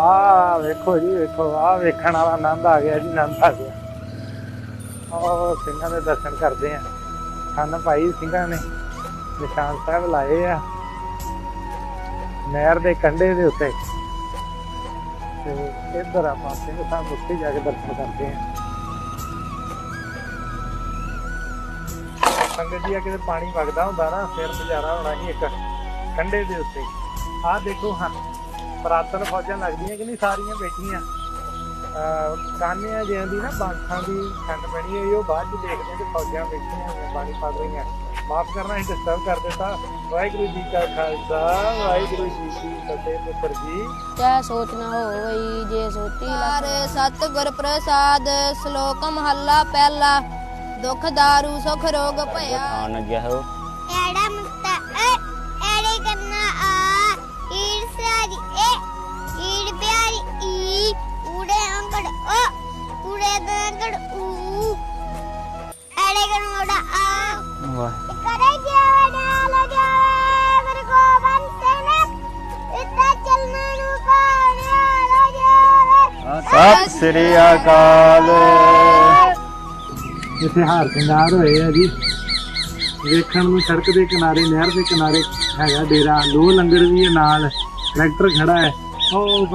ਆ ਵੇਖੋ ਜੀ, ਵੇਖੋ ਆ ਵੇਖਣ ਵਾਲਾ ਆਨੰਦ ਆ ਗਿਆ ਜੀ, ਆਨੰਦ ਆ ਗਿਆ। ਉਹ ਸਿੰਘਾਂ ਦੇ ਦਰਸ਼ਨ ਕਰਦੇ ਆ। ਹਨ ਭਾਈ ਸਿੰਘਾਂ ਨੇ, ਨਿਸ਼ਾਨ ਸਾਹਿਬ ਲਾਏ ਆ ਨਹਿਰ ਦੇ ਕੰਢੇ ਦੇ ਉੱਤੇ। ਤੇ ਇੱਧਰ ਆਪਾਂ ਸਿੰਘ ਸਾਹਿਬ ਉੱਤੇ ਜਾ ਕੇ ਦਰਸ਼ਨ ਕਰਦੇ ਆ। ਸੰਗਤ ਜੀ, ਆ ਕਿਤੇ ਪਾਣੀ ਵਗਦਾ ਹੁੰਦਾ ਨਾ, ਫਿਰ ਨਜ਼ਾਰਾ ਹੋਣਾ ਸੀ ਇੱਕ ਕੰਢੇ ਦੇ ਉੱਤੇ। ਆਹ ਦੇਖੋ ਹਾਂ ਪ੍ਰਾਤਨ ਫੌਜਾਂ ਲੱਗਦੀਆਂ ਕਿ ਨਹੀਂ ਸਾਰੀਆਂ ਬੈਠੀਆਂ। ਕਾਨਿਆਂ ਜਿਹਾਂ ਦੀ ਨਾ ਬਾਂਸਾਂ ਦੀ ਖੰਡ ਬਣੀ ਹੋਈ ਉਹ ਬਾਅਦ ਚ ਦੇਖਦੇ ਤੇ ਫੌਜਾਂ ਬੈਠੀਆਂ ਹੋਈਆਂ ਪਾਣੀ ਪਾ ਰਹੀਆਂ। ਮਾਫ ਕਰਨਾ ਅਸੀਂ ਡਿਸਟਰਬ ਕਰ ਦਿੱਤਾ। ਵਾਹਿਗੁਰੂ ਜੀ ਕਾ ਖਾਲਸਾ ਵਾਹਿਗੁਰੂ ਜੀ ਕੀ ਫਤਿਹ ਪੁੱਤਰ ਜੀ। ਤੈ ਸੋਚ ਨਾ ਹੋਈ ਜੇ ਸੋਤੀ ਹਰ ਸਤਿਗੁਰ ਪ੍ਰਸਾਦ ਸ਼ਲੋਕ ਮਹੱਲਾ ਪਹਿਲਾ ਦੁਖ ਦਾਰੂ ਸੁਖ ਰੋਗ ਭਇਆ। ਖਾਣ ਗਿਆ ਇੱਤਾ ਚੱਲਣਾ ਨੂੰ ਕਾਣਿਆ ਲਗਾਵੇ ਸਤਿ ਸ੍ਰੀ ਅਕਾਲ ਇੱਥੇ ਹਾਰ ਕੰਗਾਰ ਹੋਏ ਆ ਜੀ ਵੇਖਣ ਨੂੰ ਸੜਕ ਦੇ ਕਿਨਾਰੇ ਨਹਿਰ ਦੇ ਕਿਨਾਰੇ ਹੈਗਾ ਡੇਰਾ ਲੋ ਲੰਗਰ ਵੀ ਹੈ ਨਾਲ ਟਰੈਕਟਰ ਖੜਾ ਹੈ ਉਹ